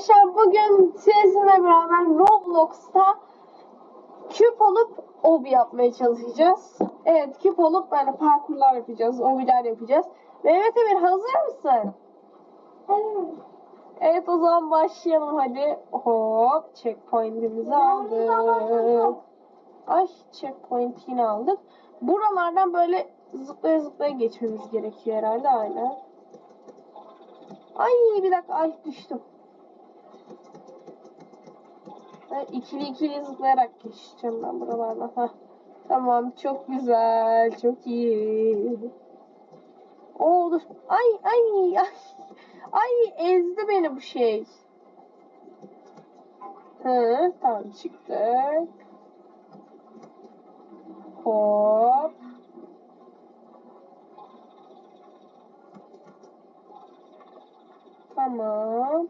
Arkadaşlar bugün sizinle beraber Roblox'ta küp olup obi yapmaya çalışacağız. Evet küp olup böyle parkurlar yapacağız, obiler yapacağız. Mehmet Emir hazır mısın? Evet o zaman başlayalım hadi. Hop checkpoint'imizi aldık. Ay checkpoint yine aldık. Buralardan böyle zıplaya zıplaya geçmemiz gerekiyor herhalde aynen. Ay bir dakika ay düştüm. Ben ikili ikili zıplayarak geçeceğim ben buralardan. Heh. Tamam çok güzel çok iyi. Oo dur. Ay ay ay. Ay ezdi beni bu şey. Hı, tamam çıktık. Hop. Tamam.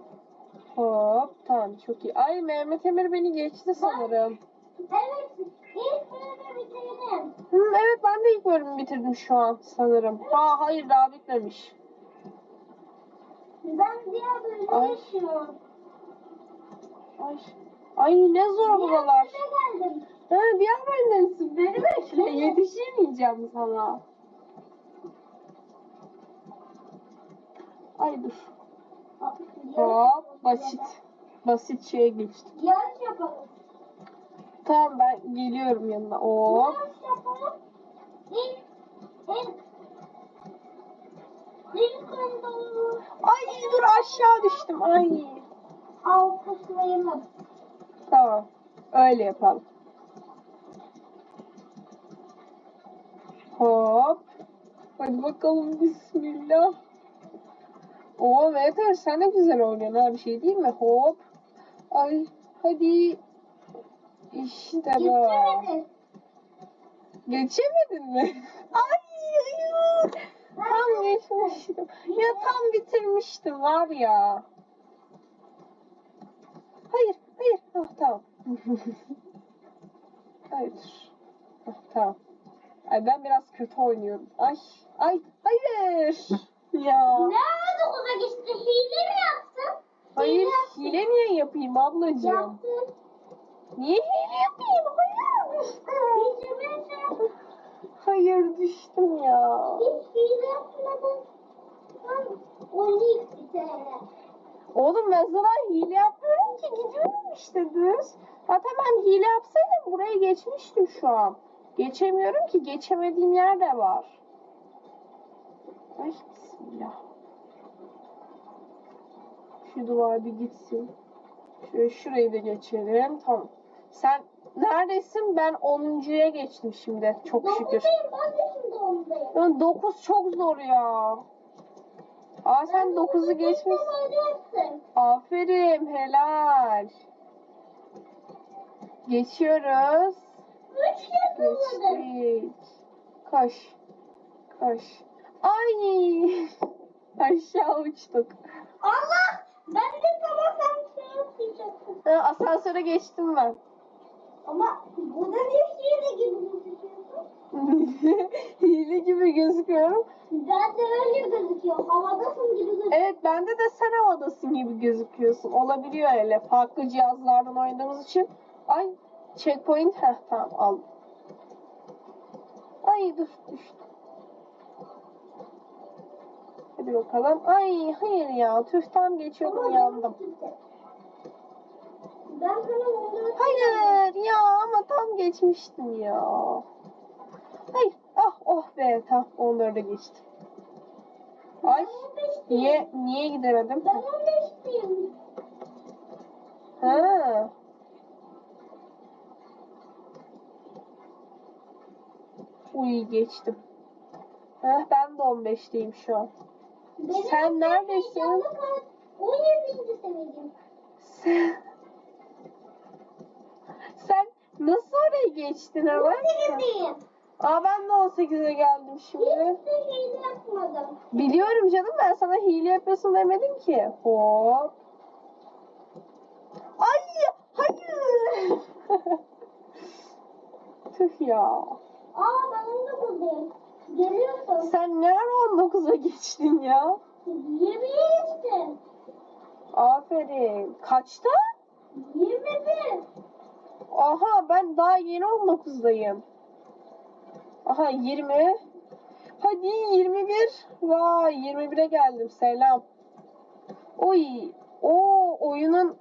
Hop. Tamam çok iyi. Ay Mehmet Emir beni geçti sanırım. Evet, ilk bölümü bitirdim. Hı, evet ben de ilk bölümü bitirdim şu an sanırım. Ha hayır daha bitmemiş. Ben diğer bölümü Ay. yaşıyorum. Ay. Ay ne zor buralar. Diğer bölüme geldim. Ha, diğer bölümdesin. Beni bekle. Yetişemeyeceğim sana. Ay dur. Hop basit. Basit şeye geçtik. Yarış yapalım. Tamam ben geliyorum yanına. Hop. Yarış yapalım. İlk, ilk, ilk olur. Ay dur aşağı düştüm. Ay. Alkışlayalım. Tamam. Öyle yapalım. Hop. Hadi bakalım bismillah. Oo Mehmet sen de güzel oynuyorsun ha bir şey değil mi? Hop. Ay hadi. İşte bu. Geçemedi. Geçemedin mi? Ay hayır. Tam geçmiştim. Ya tam bitirmiştim var ya. Hayır, hayır. Ah tamam. hayır. Ah tamam. Ay ben biraz kötü oynuyorum. Ay, ay, hayır. Ya. Nerede okuza geçti? Hile mi yaptın? Hayır, hile niye yapayım ablacığım? Niye hile yapayım? Hayır düştüm. Hayır düştüm ya. Hiç hile yapmadın. Ben oynayıp bir tane. Oğlum ben sana hile yapmıyorum ki gidiyorum işte düz. Zaten ben hile yapsaydım buraya geçmiştim şu an. Geçemiyorum ki geçemediğim yer de var. Ay bismillah. Şu duvar bir gitsin. Şöyle şurayı da geçelim. Tamam. Sen neredesin? Ben 10.ya geçtim şimdi. Çok şükür. Ben de şimdi ondayım. Lan 9 çok zor ya. Aa sen 9'u geçmişsin. Geçtin. Aferin, helal. Geçiyoruz. Geçtik. Koş. Koş. Ay! Aşağı uçtuk. Allah! Ben de sabah yapacaksın. Ha, asansöre geçtim ben. Ama bu da bir hile gibi gözüküyorsun. Hile gibi gözüküyorum. Ben de öyle gözüküyor. Havadasın gibi gözüküyor. Evet bende de sen havadasın gibi gözüküyorsun. Olabiliyor öyle. Farklı cihazlardan oynadığımız için. Ay checkpoint. Heh tamam aldım. Ay dur düştüm. Hadi bakalım. Ay hayır ya. Tüh tam geçiyordum yandım. Ben sana onu Hayır ya ama tam geçmiştim ya. Hayır. Ah oh be tamam onları da geçtim. Ay niye niye gidemedim? Ben 15'teyim. Ha. Uy geçtim. Heh, ben de 15'teyim şu an. Benim Sen neredesin? heyecanlı kal- 17. seneyim. Sen, sen nasıl oraya geçtin hemen? 18'deyim. Aa ben de 18'e geldim şimdi. Hiç de hile yapmadım. Biliyorum canım ben sana hile yapıyorsun demedim ki. Hop. Ay hayır. Tüh ya. Aa ben 19'dayım. Geliyorsun. Sen ne ara 19'a geçtin ya? Yemeğe geçtin. Aferin. Kaçta? 21. Aha ben daha yeni 19'dayım. Aha 20. Hadi 21. Vay 21'e geldim. Selam. Oy. O oyunun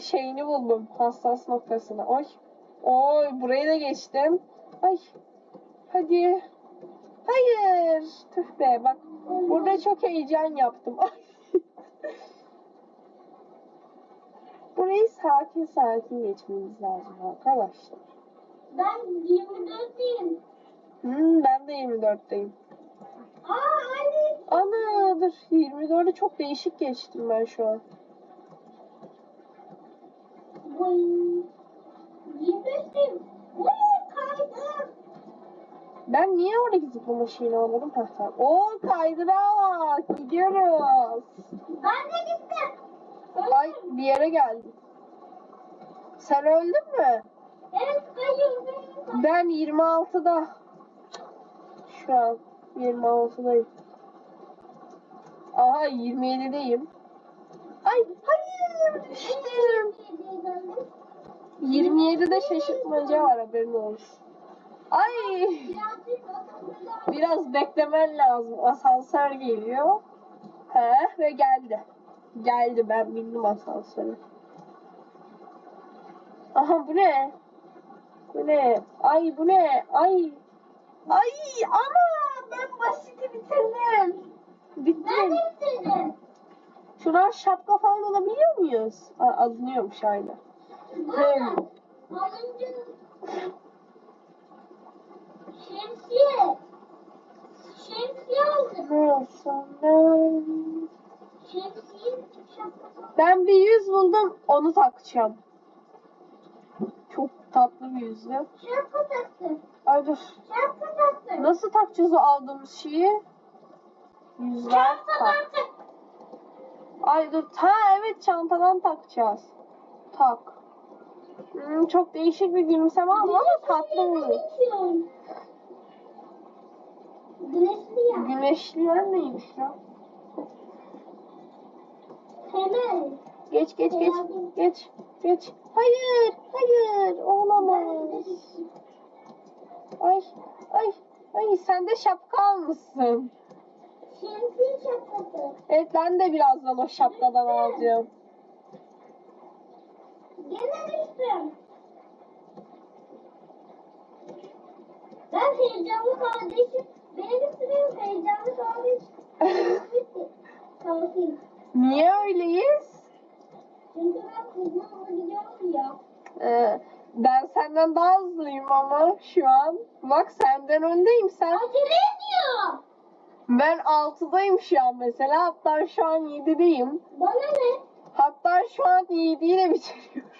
şeyini buldum. Hassas noktasını. Oy. Oy burayı da geçtim. Ay. Hadi. Hayır. Tüh be bak. Burada çok heyecan yaptım. Ay. Burayı sakin sakin geçmemiz lazım arkadaşlar. Ben 24'teyim. Hmm, ben de 24'teyim. Aa anne. Ana dur 24'ü çok değişik geçtim ben şu an. Boy. 25'teyim. Boy kaydım. Ben niye oradaki zıplama şeyini almadım? Heh, tamam. Oo kaydırak gidiyoruz. Ben de gittim. Ay bir yere geldim. Sen öldün mü? Evet kayıyorum. Ben 26'da. Şu an 26'dayım. Aha 27'deyim. Ay hayır düştüm. 27'de şaşırtmaca var haberin olsun. Ay biraz beklemen lazım. Asansör geliyor. He ve geldi. Geldi ben bindim asansöre. Aha bu ne? Bu ne? Ay bu ne? Ay. Ay ama ben basiti bitirdim. Ben Bittim. de istedim. Şuradan şapka falan alabiliyor muyuz? Aa, alınıyormuş. Bana alınca şemsiye. Şemsiye aldım. Ne olsun ben? Ben bir yüz buldum onu takacağım. Çok tatlı bir yüzlü. Şapka taktım. Ay dur. Şapka taktım. Nasıl takacağız o aldığımız şeyi? Yüzler tak. Tak. Ay dur. Ha evet çantadan takacağız. Tak. Hmm, çok değişik bir gülümseme aldı ama tatlı. Geçiyorum. Güneşli ya. Güneşliler neymiş ya? Temel. Geç geç geç geç geç. Hayır hayır olamaz. Ay ay ay sen de şapka almışsın. Şemsiye şapkası. Evet ben de birazdan o şapkadan alacağım. Gene düştüm. Ben heyecanlı kardeşim. Benim ismim heyecanlı kardeşim. Kalkayım. Niye öyleyiz? Çünkü ben kızma gidiyorum ya. Ee, ben senden daha hızlıyım ama şu an. Bak senden öndeyim sen. Acele ediyor. Ben 6'dayım şu an mesela. Hatta şu an 7'deyim. Bana ne? Hatta şu an 7 ile bitiriyorum.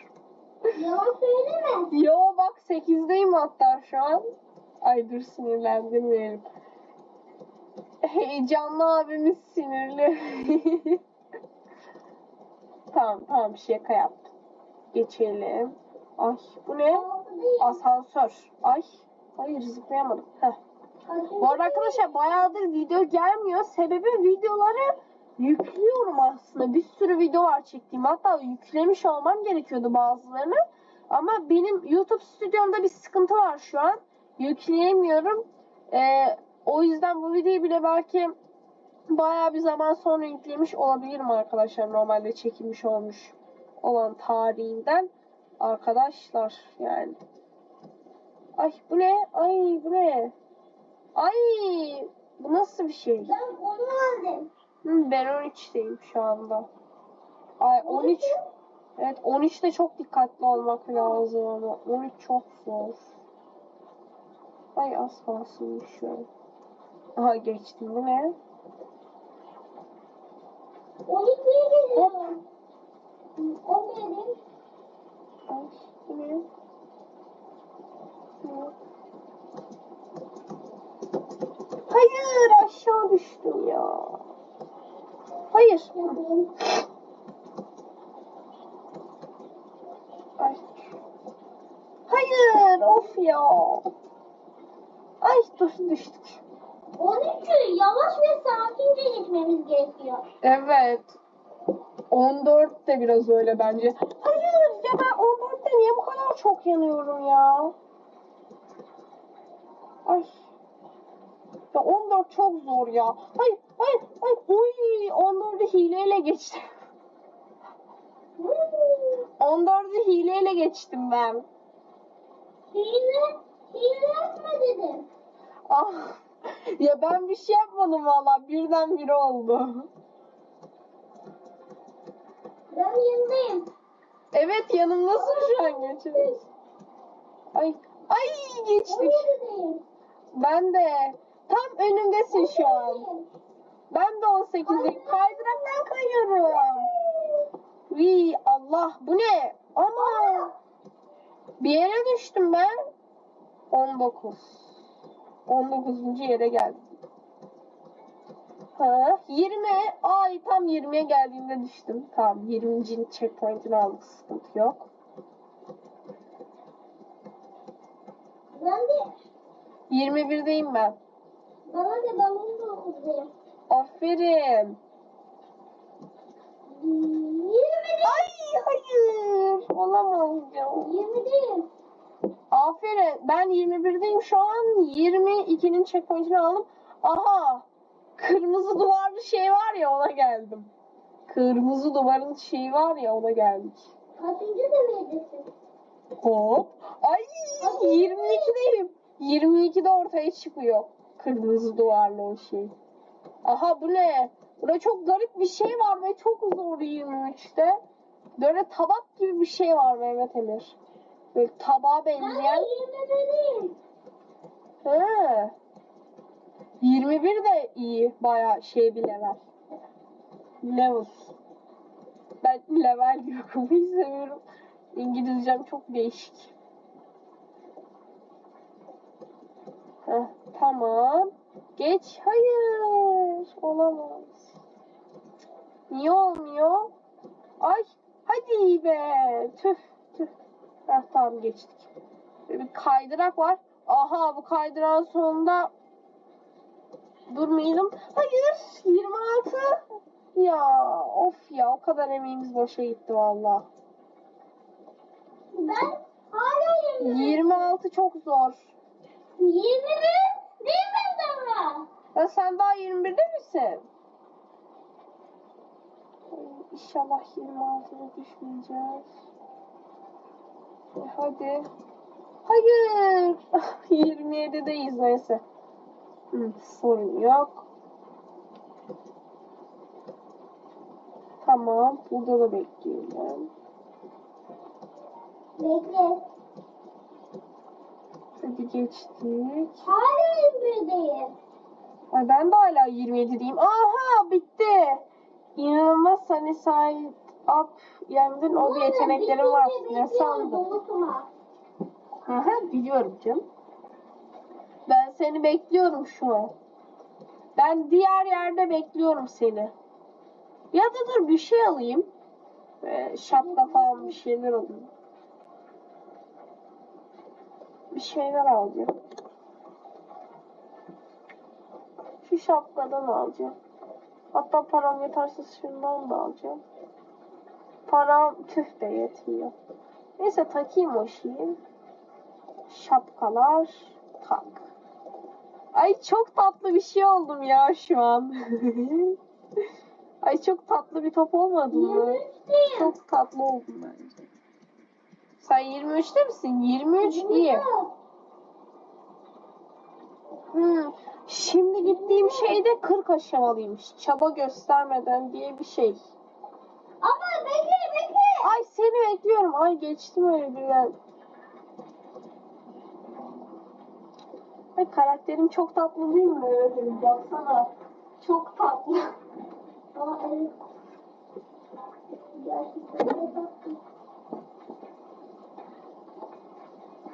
Yalan söyleme. Yo bak 8'deyim hatta şu an. Ay dur sinirlendirmeyelim. Heyecanlı abimiz sinirli. tamam tamam şaka yaptım. Geçelim. Ay bu ne? Asansör. Ay. Hayır zıplayamadım. Heh. Bu arada arkadaşlar bayağıdır video gelmiyor. Sebebi videoları yüklüyorum aslında. Bir sürü video var çektiğim. Hatta yüklemiş olmam gerekiyordu bazılarını. Ama benim YouTube stüdyomda bir sıkıntı var şu an. Yükleyemiyorum. Ee, o yüzden bu videoyu bile belki bayağı bir zaman sonra yüklemiş olabilirim arkadaşlar. Normalde çekilmiş olmuş olan tarihinden. Arkadaşlar yani. Ay bu ne? Ay bu ne? Ay bu nasıl bir şey? Ben onu aldım. Hı, ben 13'teyim şu anda. Ay 13. Evet 13'te çok dikkatli olmak lazım ama 13 çok zor. Ay az kalsın düşüyorum. Aha geçtim bu ne? 12'ye geliyorum. 11'im. Ay bu ne? Bu. Hayır aşağı düştüm ya. Hayır. Ay. Hayır of ya. Ay dur düştük. 13'ü yavaş ve sakince gitmemiz gerekiyor. Evet. 14 de biraz öyle bence. Hayır ya ben 14'te niye bu kadar çok yanıyorum ya? Ay. Ya 14 çok zor ya. Hayır hayır hayır. Uy 14'ü hileyle geçtim. 14'ü hileyle geçtim ben. Hile, hile yapma dedim. Ah. Ya ben bir şey yapmadım valla. Birden biri oldu. Ben yanındayım. Evet yanımdasın şu an geçiriz. Ay ay geçtik. 17'deyim. Ben de tam önümdesin şu an. Ben de 18'lik kaydıraktan kayıyorum. Vi Allah bu ne? Ama bir yere düştüm ben. 19. 19. yere geldim. Ha, 20. Ay tam 20'ye geldiğimde düştüm. Tamam 20. checkpoint'ini aldık. Sıkıntı yok. Ben de, 21'deyim ben. bana da ben 19'dayım. Aferin. 20'deyim. Ay hayır. Olamaz ya. 20'deyim. Aferin. Ben 21'deyim şu an. 22'nin checkpoint'ini aldım. Aha. Kırmızı duvarlı şey var ya ona geldim. Kırmızı duvarın şeyi var ya ona geldik. Kaçıncı seviyedesin? Hop. Ay 22'deyim. 22'de ortaya çıkıyor. Kırmızı duvarlı o şey. Aha bu ne? Burada çok garip bir şey var ve çok zor 23'te. Böyle tabak gibi bir şey var Mehmet Emir. Böyle tabağa benzeyen. 20'deyim. He. 21 de iyi. Baya şey bir level. Levels. Ben level diye okumayı seviyorum. İngilizcem çok değişik. Heh, tamam. Geç. Hayır. Olamaz. Niye olmuyor? Ay. Hadi be. Tüh. Heh, tamam geçtik. Böyle bir kaydırak var. Aha bu kaydırağın sonunda durmayalım. Hayır 26. Ya of ya o kadar emeğimiz boşa gitti valla. Ben hala 20'deyim. 26 çok zor. 20'de değil mi daha? Ya sen daha 21'de misin? İnşallah 26'ya düşmeyeceğiz. Hadi. Hayır. 27'deyiz neyse. Hı, sorun yok. Tamam. Burada da bekleyelim. Bekle. Hadi geçtik. Hala 21'deyim. Ay ben de hala 27'deyim. Aha bitti. İnanılmaz hani side up yendin o bir yeteneklerim var. Ne sandın? Aha biliyorum canım. Ben seni bekliyorum şu an. Ben diğer yerde bekliyorum seni. Ya da dur bir şey alayım. Ee, şapka falan bir şeyler alayım. Bir şeyler alacağım. Şu şapkadan alacağım. Hatta param yeterse şundan da alacağım. Param tüh de yetmiyor. Neyse takayım o şeyi. Şapkalar tak. Ay çok tatlı bir şey oldum ya şu an. Ay çok tatlı bir top olmadı mı? 23'teyim. Çok tatlı oldum bence. Sen 23'te misin? 23 iyi. Hmm. Şimdi gittiğim şey de 40 aşamalıymış. Çaba göstermeden diye bir şey. Ama. Ay seni bekliyorum. Ay geçtim öyle birden. Ay karakterim çok tatlı değil mi? Evet, baksana. Çok tatlı. Aa evet. Gerçekten de tatlı.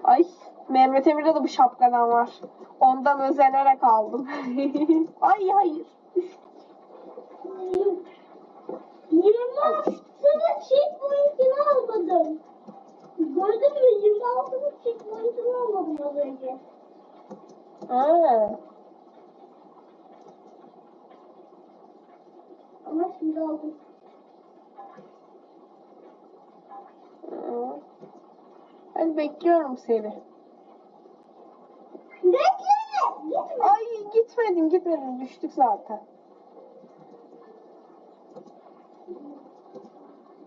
Ay Mehmet Emir'de de bu şapkadan var. Ondan özenerek aldım. Ay hayır tane checkpoint'ini almadım. Gördün mü? 26'nın checkpoint'ini almadım az önce. Ha. Ama şimdi aldım. Hadi bekliyorum seni. Bekle! Gitme. Ay gitmedim gitmedim düştük zaten.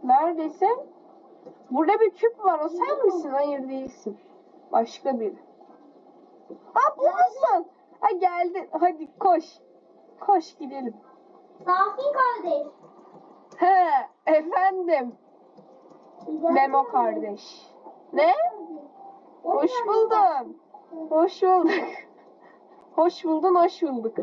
Neredesin? Burada bir küp var o sen misin? Hayır değilsin. Başka biri. Ha bu musun? Ha geldin. Hadi koş. Koş gidelim. Sakin kardeş. He efendim. Memo kardeş. Ne? Hoş buldum. Hoş bulduk. Hoş buldun, hoş bulduk.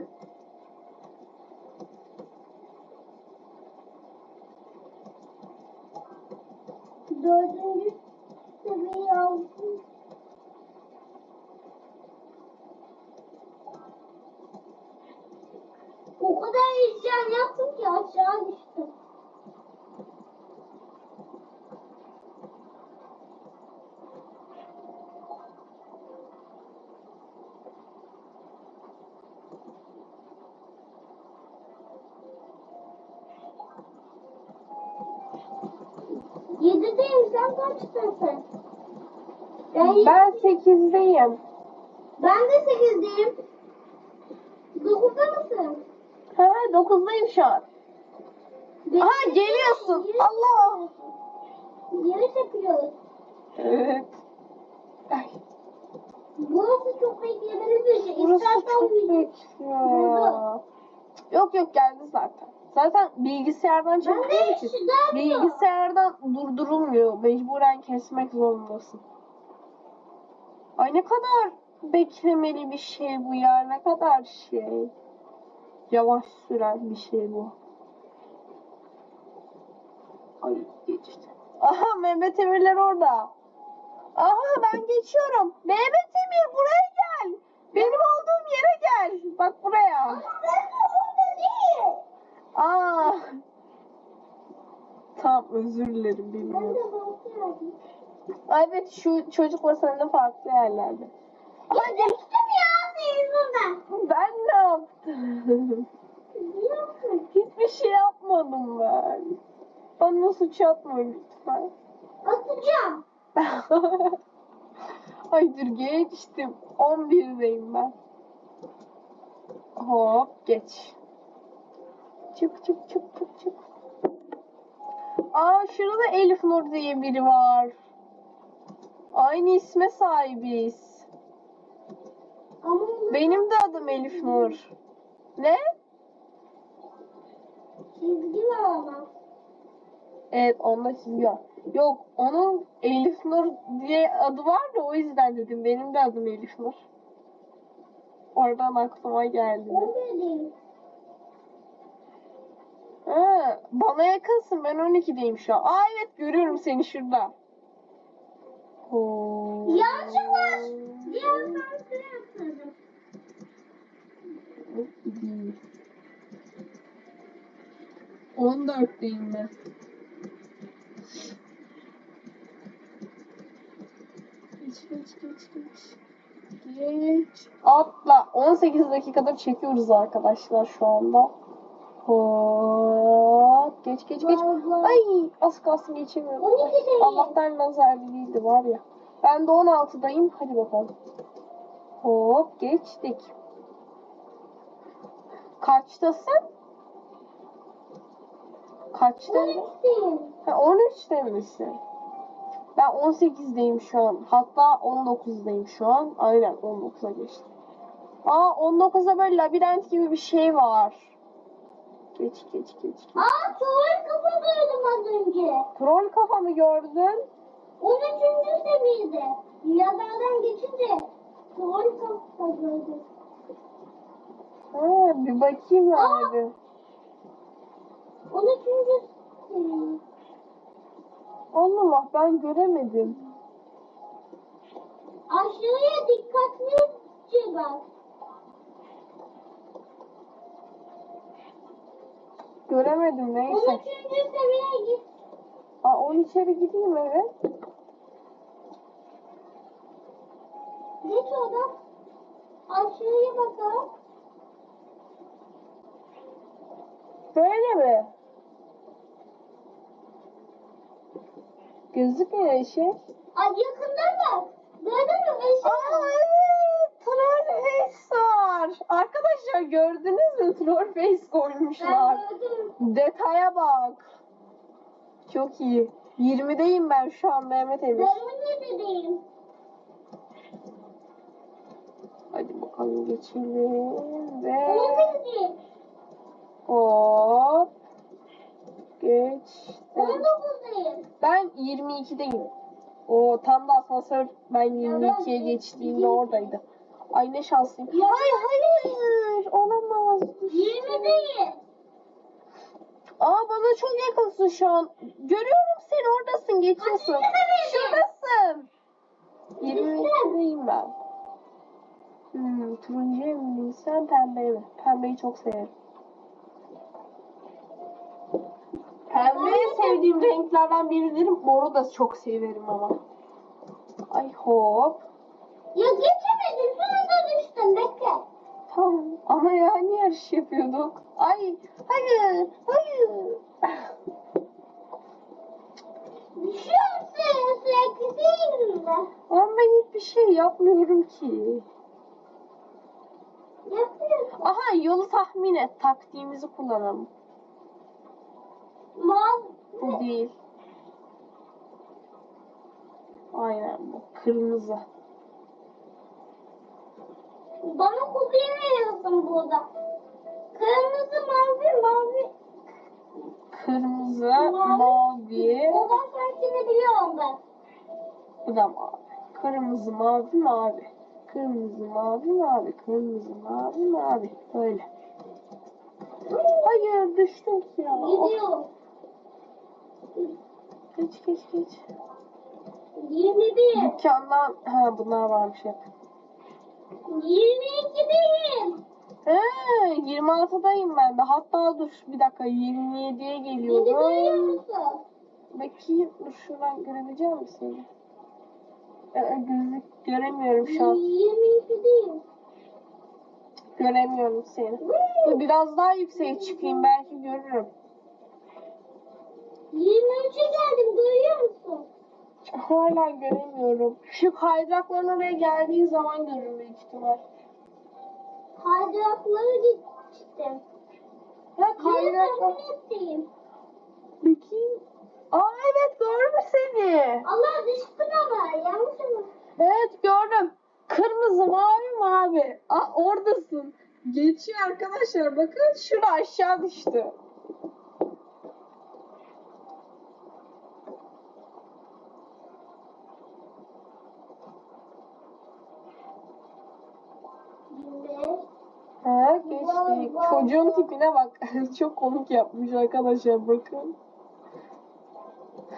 Dördüncü seviye aldım. O kadar isyan yaptım ki aşağı düştüm. 8'deyim. Ben de 8'deyim. 9'da mısın? He 9'dayım şu an. Benim Aha geliyorsun. Yürü, Allah. Yarış yapıyoruz. Evet. Ay. Burası çok beklemeli bir şey. Burası İstersen çok büyük. Yok yok geldi zaten. Zaten bilgisayardan çektiğim için bilgisayardan durdurulmuyor. Mecburen kesmek zorundasın. Ay ne kadar beklemeli bir şey bu ya. Ne kadar şey. Yavaş süren bir şey bu. Ay geçti. Aha Mehmet Emirler orada. Aha ben geçiyorum. Mehmet Emir buraya gel. Benim olduğum yere gel. Bak buraya. Ben de orada değil. Aa. Tamam özür dilerim Ben bilmiyorum. de bakıyorum. Ay, Evet şu çocukla sen de farklı yerlerde. Ama. Geçtim ya senin yüzünden. Ben ne yaptım? Hiçbir şey yapmadım ben. Bana suç atma lütfen. Atacağım. Ay dur geçtim. 11'deyim ben. Hop geç. Çık çık çık çık çık. Aa şurada Elif Nur diye biri var. Aynı isme sahibiz. Ama Benim de adım Elif Nur. Ne? çizgi var ama. Evet onda çizgi var. Yok onun Elif Nur diye adı var da o yüzden dedim. Benim de adım Elif Nur. Oradan aklıma geldi. O değil. Ha, bana yakınsın. Ben 12'deyim şu an. Aa evet görüyorum seni şurada. Yanlışlıkla diğer sansürü yaptırdım. Değil. 14'teyim ben. Geç geç geç geç. Geç. Atla. 18 dakikadır çekiyoruz arkadaşlar şu anda. Hop. Geç geç geç. Ay az kalsın geçemiyorum. 12'deyim. Allah'tan nazar değildi var ya. Ben de 16'dayım. Hadi bakalım. Hop geçtik. Kaçtasın? Kaçta? 13'teyim. Ha, 13'te misin? Ben 18'deyim şu an. Hatta 19'dayım şu an. Aynen 19'a geçtim. Aa 19'da böyle labirent gibi bir şey var. Geç geç geç. geç. Aa tuvalet kafa gördüm az önce. Troll kafamı gördün. 13. seviyede. Yazardan geçince tuvalet kafa gördüm. Ha, bir bakayım abi. 13. seviye. Allah Allah ben göremedim. Aşağıya dikkatlice bak. Göremedim 13. neyse. seviyeye git. Aa 13'e bir gideyim evet. Geç oradan. Aşağıya bakalım. Böyle mi? Gözükmüyor şey. Ay yakından bak. Gördün mü? Beşi Aa evet. Face var. Arkadaşlar gördünüz mü? Troll face koymuşlar. Detaya bak. Çok iyi. 20'deyim ben şu an Mehmet Emir. Ben onu dedim. Hadi bakalım geçelim ve hop geçtim. 19'dayım. Ben 22'deyim. O tam da asansör ben 22'ye geçtiğimde oradaydı. Ay ne şanslıyım. Ya. Ay hayır olamaz. 20'deyim. Aa bana çok yakınsın şu an. Görüyorum seni oradasın geçiyorsun. Yine Şuradasın. 22'deyim ben. Hmm, turuncuya mı sen pembeye mi? Pembeyi çok severim. Pembe sevdiğim renklerden biridir. Moru da çok severim ama. Ay hop. Ya geçemedim. Tamam. Ama yani yarış yapıyorduk. Ay hayır hayır. Düşüyorsun sürekli değil mi? Ama ben hiçbir şey yapmıyorum ki. Yapıyorsun. Aha yolu tahmin et. Taktiğimizi kullanalım. Mavi. Bu değil. Aynen bu. Kırmızı. Bana kopya veriyorsun burada. Kırmızı, mavi, mavi. Kırmızı, Mavi. mavi. O da farkını biliyorum ben. Bu da mavi. Kırmızı, mavi, mavi. Kırmızı, mavi, mavi. Kırmızı, mavi, mavi. Böyle. Hayır düştüm ya. Of, Gidiyor. Geç geç geç. 21. Dükkandan ha bunlar varmış hep. 22'deyim. He 26'dayım ben de. Hatta dur bir dakika 27'ye Beni duyuyor geliyorum. musun? Bakayım dur şuradan görebilecek misin? Ee, gözlük göremiyorum şu an. 22'deyim. Göremiyorum seni. Dur biraz daha yükseğe çıkayım belki görürüm. 23'e geldim görüyor musun? Hala göremiyorum. Şu kaydırakların oraya geldiği zaman görürüm büyük ihtimal. Kaydırakları geçtim. Ha Yeni kaydıraklar. Bakayım. Aa evet gördüm seni. Allah düştüm ama yanlış mı? Evet gördüm. Kırmızı mavi mavi. Aa oradasın. Geçiyor arkadaşlar bakın şurada aşağı düştü. Yirmi. Ha geçtik. Çocuğun tipine bak. Çok komik yapmış arkadaşlar bakın.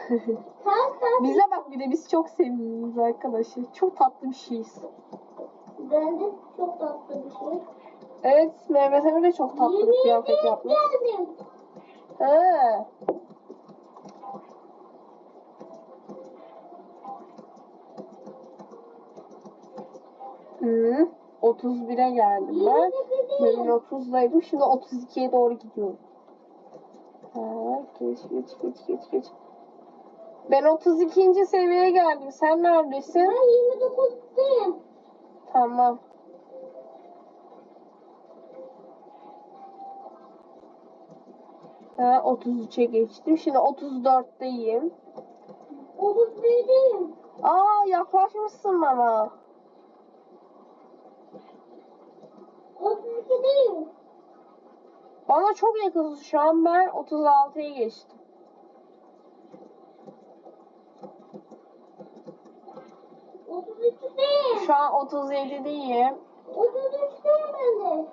Bize bak bir de biz çok sevimliyiz arkadaşlar. Çok tatlı bir şeyiz. Ben de çok tatlı bir şey. Evet Mehmet Emre de çok tatlı bir kıyafet 27'ye yapmış. geldim. He. Hı, 31'e geldim ben. Demin 30'daydım. Şimdi 32'ye doğru gidiyorum. Ha, geç geç geç geç geç. Ben 32. seviyeye geldim. Sen neredesin? Ben 29'dayım. Tamam. Ha, 33'e geçtim. Şimdi 34'teyim. 31'deyim. Aa yaklaşmışsın bana. 32'deyim. Bana çok yakınsın şu an ben 36'ya geçtim. %32'deyim. Şu an 37'deyim. 33'deyim ben de.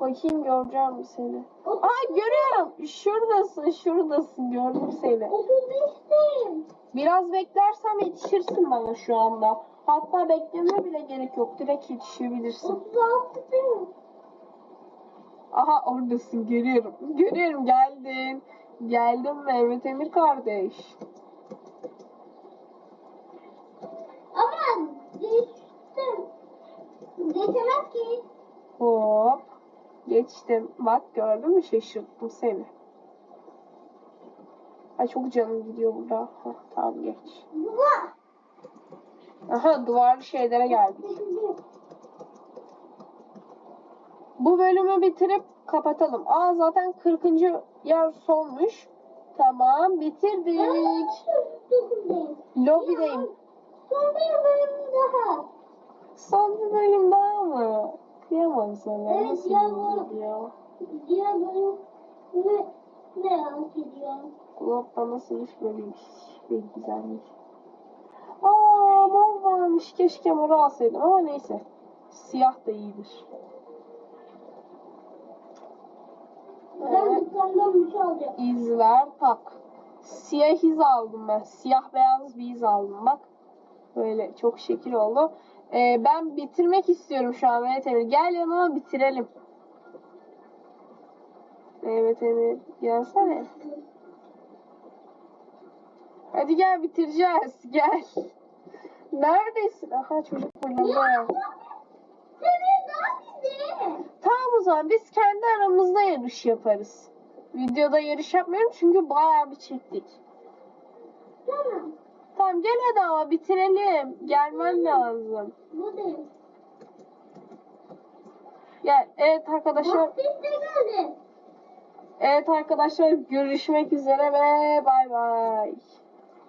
Bakayım göreceğim seni? Aa görüyorum. Şuradasın şuradasın gördüm seni. 35'teyim. Biraz beklersem yetişirsin bana şu anda. Hatta bekleme bile gerek yok. Direkt yetişebilirsin. 36'deyim. Aha oradasın görüyorum. Görüyorum geldin. Geldim Mehmet Emir kardeş. Ama geçtim. Geçemez ki. Hop. Geçtim. Bak gördün mü şaşırttım seni. Ay çok canım gidiyor burada. Hah, tamam geç. Baba. Aha duvarlı şeylere geldik. Bu bölümü bitirip kapatalım. Aa zaten 40. yer solmuş. Tamam bitirdik. Lobideyim. Son bir bölüm daha. Son bir bölüm daha mı? Kıyamam sana. Evet, Nasıl bu- gidiyor? Diğer bölüm ne merak ediyorum. Glob'da nasıl iş böyle bir güzelmiş. Varmış. Keşke moru alsaydım ama neyse. Siyah da iyidir. Ben Evet. dükkandan bir şey alacağım. İzler tak. Siyah iz aldım ben. Siyah beyaz bir iz aldım bak. Böyle çok şekil oldu. Ee, ben bitirmek istiyorum şu an Mehmet Emir. Gel yanıma bitirelim. Mehmet Emir gelsene. Hadi gel bitireceğiz. Gel. Neredesin? Aha çocuk burada. Tamam o zaman biz kendi aramızda yarış yaparız. Videoda yarış yapmıyorum çünkü bayağı bir çektik. Tamam. Tamam gel hadi ama bitirelim. Gelmen lazım. Buradayım. Gel. Evet arkadaşlar. Bak biz de. Evet arkadaşlar görüşmek üzere ve bay bay.